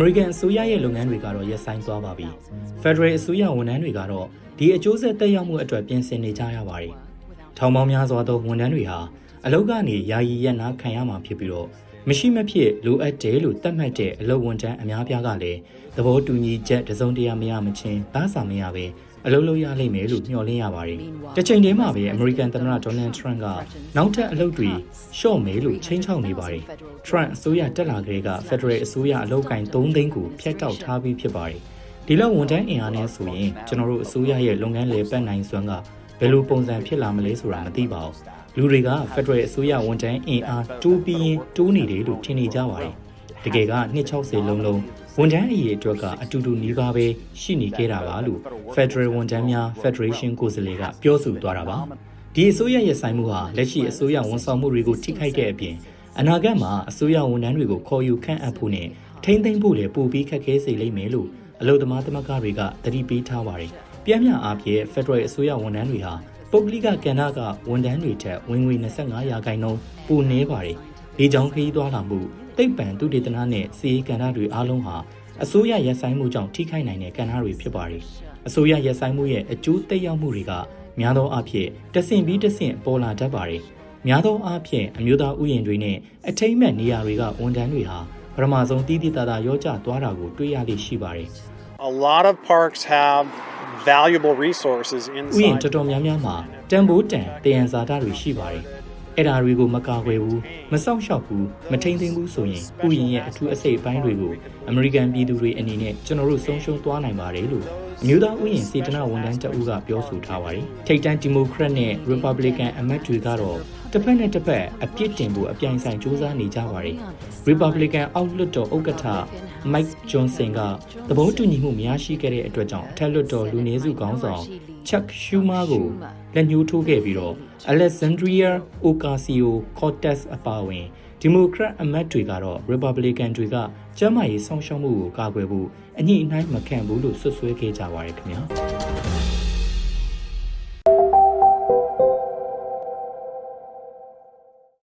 မေရိကန်အစိုးရရဲ့လုပ်ငန်းတွေကတော့ရပ်ဆိုင်းသွားပါပြီ။ Federal အစိုးရဝန်ထမ်းတွေကတော့ဒီအကျိုးဆက်သက်ရောက်မှုအတွက်ပြင်ဆင်နေကြရပါတယ်။ထောင်ပေါင်းများစွာသောဝန်ထမ်းတွေဟာအလုပ်ကနေယာယီရပ်နားခံရမှာဖြစ်ပြီးတော့မရှိမဖြစ်လိုအပ်တယ်လို့သတ်မှတ်တဲ့အလုပ်ဝန်ထမ်းအများပြားကလည်းသဘောတူညီချက်တစ်စုံတရာမရမချင်းသားစာမရပဲ အလုပ်လုပ်ရလိမ့်မယ်လို့မျှော်လင့်ရပါတယ်။တစ်ချိန်တည်းမှာပဲအမေရိကန်သမ္မတဒေါ်နယ်ထရန့်ကနောက်ထပ်အလုပ်တွေရှော့မယ်လို့ချိန်ချောက်နေပါတယ်။ Trump အစိုးရတက်လာကြတဲ့က Federal အစိုးရအလုပ်ကိုင်3သိန်းကိုဖျက်တောက်ထားပြီးဖြစ်ပါတယ်။ဒီလောက်ဝန်ထမ်းအင်အားနဲ့ဆိုရင်ကျွန်တော်တို့အစိုးရရဲ့လုပ်ငန်းလေပတ်နိုင်စွမ်းကဘယ်လိုပုံစံဖြစ်လာမလဲဆိုတာမသိပါဘူး။လူတွေက Federal အစိုးရဝန်ထမ်းအင်အားတိုးပြီးရင်တိုးနေတယ်လို့ထင်နေကြပါတယ်။တကယ်က260လုံးလုံးဝန်ထမ်းအရေးအတွက်ကအတူတူနီးပါးပဲရှိနေခဲ့တာပါလို့ Federal ဝန်ထမ်းများ Federation ကိုယ်စားလှယ်ကပြောဆိုသွားတာပါ။ဒီအစိုးရရဲ့ဆိုင်မှုဟာလက်ရှိအစိုးရဝန်ဆောင်မှုတွေကိုထိခိုက်တဲ့အပြင်အနာဂတ်မှာအစိုးရဝန်ထမ်းတွေကိုခေါ်ယူခန့်အပ်ဖို့နဲ့ထိမ့်သိမ့်ဖို့လည်းပိုပြီးခက်ခဲစေလိမ့်မယ်လို့အလုပ်သမားသမဂ္ဂတွေကသတိပေးထားပါတယ်။ပြင်းပြအားဖြင့် Federal အစိုးရဝန်ထမ်းတွေဟာပုဂ္ဂလိကကဏ္ဍကဝန်ထမ်းတွေထက်ဝင်ငွေ25ရာခိုင်နှုန်းပိုနည်းပါတယ်။ ဒီကြောင့်ခရီးသွားလာမှုတိတ်ပံသူတေသနနဲ့စီရေးကဏ္ဍတွေအားလုံးဟာအစိုးရရပ်ဆိုင်းမှုကြောင့်ထိခိုက်နိုင်တဲ့ကဏ္ဍတွေဖြစ်ပါတယ်။အစိုးရရပ်ဆိုင်းမှုရဲ့အကျိုးသက်ရောက်မှုတွေကများသောအားဖြင့်တဆင့်ပြီးတဆင့်ပေါ်လာတတ်ပါတယ်။များသောအားဖြင့်အမျိုးသားဥယျာဉ်တွေနဲ့အထိမ့်မဲ့နေရာတွေကဝန်ထမ်းတွေဟာပထမဆုံးတည်တည်တာတာရောကျသွားတာကိုတွေ့ရလိမ့်ရှိပါတယ်။ A lot of parks have valuable resources ဥယျာဉ် inside. တော်တော်များများမှာတန်ဖိုးတန်တယံဇာတတွေရှိပါတယ်။ အဲ့ဓာတွေကိုမကာကွယ်ဘူးမစောင့်ရှောက်ဘူးမထိန်သိမ်းဘူးဆိုရင်ဥယျာဉ်ရဲ့အထူးအစိတ်အပိုင်းတွေကိုအမေရိကန်ပြည်သူတွေအနေနဲ့ကျွန်တော်တို့ဆုံးရှုံးသွားနိုင်ပါတယ်လို့အမျိုးသားဥယျာဉ်စေတနာဝန်ထမ်းတအူးကပြောဆိုထားပါတယ်။ထိပ်တန်းဒီမိုကရက်နဲ့ Republican အမတ်တွေကတော့တစ်ဖက်နဲ့တစ်ဖက်အပြစ်တင်ဖို့အပြိုင်ဆိုင်စူးစမ်းနေကြပါတယ်။ Republican အောက်လွှတ်တော်ဥက္ကဋ္ဌ Mike Johnson ကသဘောတူညီမှုမရရှိခဲ့တဲ့အတွက်ကြောင့်အထက်လွှတ်တော်လူနည်းစုခေါင်းဆောင် Chuck Schumer ကိုလက်ညှိုးထိုးခဲ့ပြီးတော့ Alexandria Ocasio-Cortez အပါအဝင်ဒီမိုကရက်အမတ်တွေကတော့ Republican တွေကကျန်းမာရေးဆောင်ရှောက်မှုကိုကာကွယ်ဖို့အညှိအနှိုင်းမခံဘူးလို့ဆွဆွဲခဲ့ကြပါတယ်ခင်ဗျာ